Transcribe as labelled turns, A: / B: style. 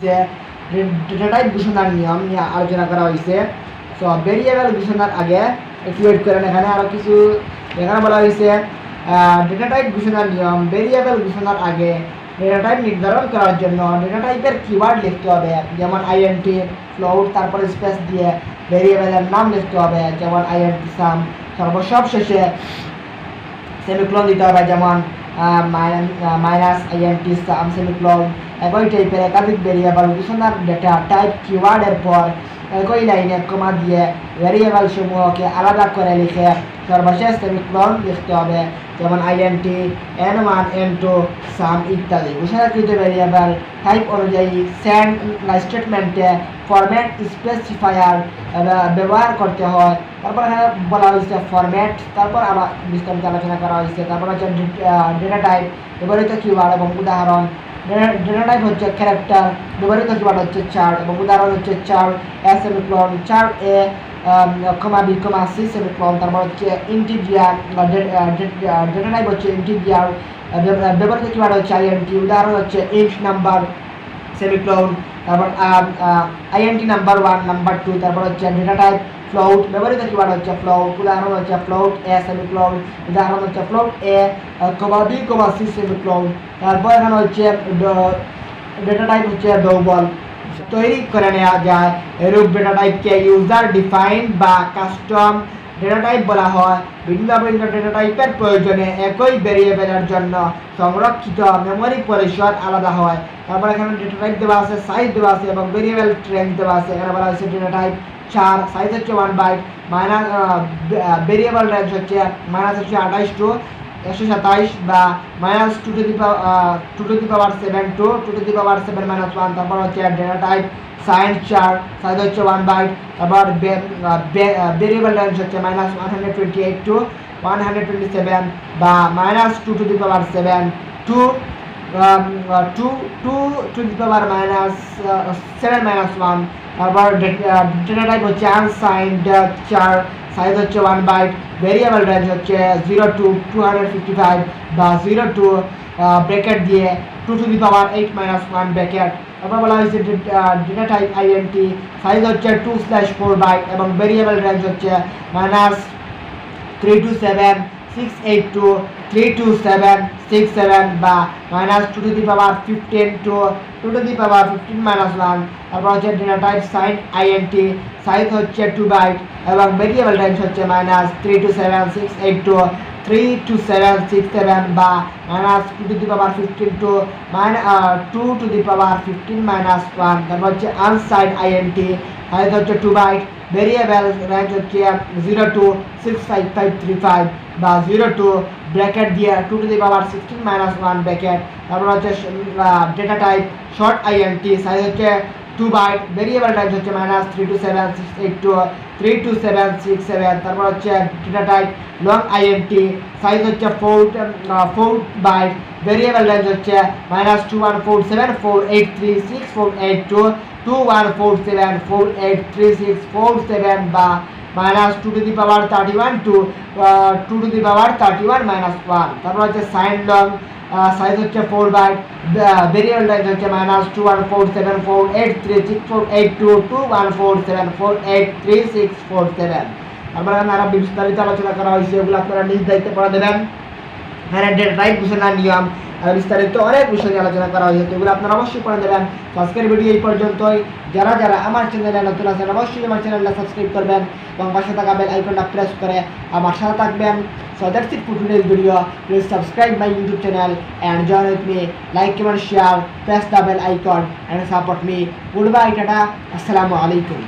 A: যে data type ঘোষণার নিয়ম নিয়ে আলোচনা করা হয়েছে সো ভেরিয়েবল ঘোষণার আগে একটু ওয়েট করেন এখানে আরও কিছু এখানে বলা হয়েছে ডেটা টাইপ ঘোষণার নিয়ম ভেরিয়েবল ঘোষণার আগে ডেটা টাইপ নির্ধারণ করার জন্য ডেটা টাইপের কিওয়ার্ড লিখতে হবে। যেমন আইএনটি ফ্লোট তারপরে স্পেস দিয়ে ভেরিয়েবলের নাম লিখতে হবে। যেমন আইএনটি সাম সর্বসব শেষে সেমিক্লোন দিতে হবে। যেমন মাইনাস আইএনটি সাম সেমিক্লোন একই টাইপের একাধিক ভেরিয়েবল ঘোষণার ডেটা টাইপ কিওয়ার্ডের পর একই লাইনে কমা দিয়ে ভেরিয়েবল সমূহকে আলাদা করে লিখে সর্বশেষ সেমিক্লোন লিখতে হবে যেমন INT N one N two sum ইত্যাদি ঘোষণাকৃত ভেরিয়েবল টাইপ অনুযায়ী সেন্ড স্টেটমেন্টে ফরম্যাট স্পেসিফায়ার ব্যবহার করতে হয়। তারপর এখানে বলা হয়েছে ফরম্যাট তারপর আবার বিস্তারিত আলোচনা করা হয়েছে। তারপর হচ্ছে ডেটা টাইপ ব্যবহৃত কিওয়ার্ড এবং উদাহরণ। ডেটা টাইপ হচ্ছে ক্যারেক্টার ব্যবহৃত কিওয়ার্ড হচ্ছে চার্ট এবং উদাহরণ হচ্ছে chart S semicolon chart A comma B comma C semicolon তারপর হচ্ছে ইন্টিজিয়ার ডেটা টাইপ হচ্ছে ইন্টিজিয়ার ব্যবহৃত কিওয়ার্ড হচ্ছে আইএনটি উদাহরণ হচ্ছে ইন্ট নাম্বার সেমিক্লোন তারপর INT number one number two তারপর হচ্ছে ডেটা টাইপ ফ্লোট ব্যবহৃত কিওয়ার্ড হচ্ছে ফ্লোট উদাহরণ হচ্ছে ফ্লোট এ সেমিক্লোন উদাহরণ হচ্ছে float A comma B comma C semicolon তারপর এখানে হচ্ছে ডেটা টাইপ হচ্ছে ডবল তৈরি করে নেওয়া যায় এরূপ ডেটা টাইপকে ইউজার ডিফাইন্ড বা কাস্টম ডেটা টাইপ বলা হয় ভিন্ন ভিন্ন ডেটা টাইপের প্রয়োজনে একই ভেরিয়েবলের জন্য সংরক্ষিত মেমোরি পরিসর আলাদা হয় তারপর এখানে ডেটা টাইপ দেওয়া আছে সাইজ দেওয়া আছে এবং ভেরিয়েবল ট্রেন দেওয়া আছে এখানে বলা হয়েছে ডেটা টাইপ চার সাইজ হচ্ছে one byte minus variable range হচ্ছে মাইনাস হচ্ছে আঠাইশ টু একশো সাতাইশ বা minus two to the two to the power seven to two to the power seven minus one তারপর হচ্ছে data type sign char size হচ্ছে ওয়ান বাইট তারপর ভেরিয়েবল রেঞ্জ হচ্ছে minus one hundred twenty eight to one hundred twenty seven বা minus two to the power seven two to two to the power minus seven minus one তারপর data type হচ্ছে unsigned char size হচ্ছে one byte variable range হচ্ছে zero to two hundred fifty five বা zero to bracket দিয়ে two to the power eight minus one bracket তারপর বলা হয়েছে data type INT size হচ্ছে টু স্ল্যাশ ফোর বাইট এবং variable range হচ্ছে minus three two seven six eight to three two seven six seven বা minus two to the power fifteen to two to the power fifteen minus one তারপর হচ্ছে data type sign INT size হচ্ছে two byte এবং variable range হচ্ছে minus three two seven six eight to three two seven six seven বা minus two to the power fifteen to minus two to the power fifteen minus one তারপর হচ্ছে unsigned INT size হচ্ছে two byte variable range হচ্ছে zero to six five five three five বা zero to bracket দিয়ে two to the power sixteen minus one bracket তারপর হচ্ছে data type short INT size হচ্ছে two byte variable type হচ্ছে minus three two seven six eight to three two seven six seven তারপর হচ্ছে data type long INT size হচ্ছে four four byte variable range হচ্ছে minus two one four seven four eight three six four eight to two one four seven four eight three six four seven বা minus two to the power thirty one to two to the power thirty one minus one তারপর হচ্ছে sign long size হচ্ছে four byte variable range হচ্ছে minus two one four seven four eight three six four eight to two one four seven four eight three six four seven তারপরে আরও বিস্তারিত আলোচনা করা হয়েছে ওগুলো আপনারা নিজ দায়িত্বে পড়া দেবেন। হ্যাঁ ডেট রাইট ঘোষণার নিয়ম বিস্তারিত অনেক বিষয় নিয়ে আলোচনা করা হয়েছে, এগুলো আপনারা অবশ্যই পড়ে দেবেন আজকের ভিডিও এই পর্যন্তই। যারা যারা আমার চ্যানেলে নতুন আছেন, অবশ্যই আমার চ্যানেলটা সাবস্ক্রাইব করবেন এবং পাশে থাকা বেল আইকনটা প্রেস করে আমার সাথে থাকবেন। So that's it for video please subscribe my YouTube channel and join with me like comment share press the bell icon and support me good bye tata আসসালামু আলাইকুম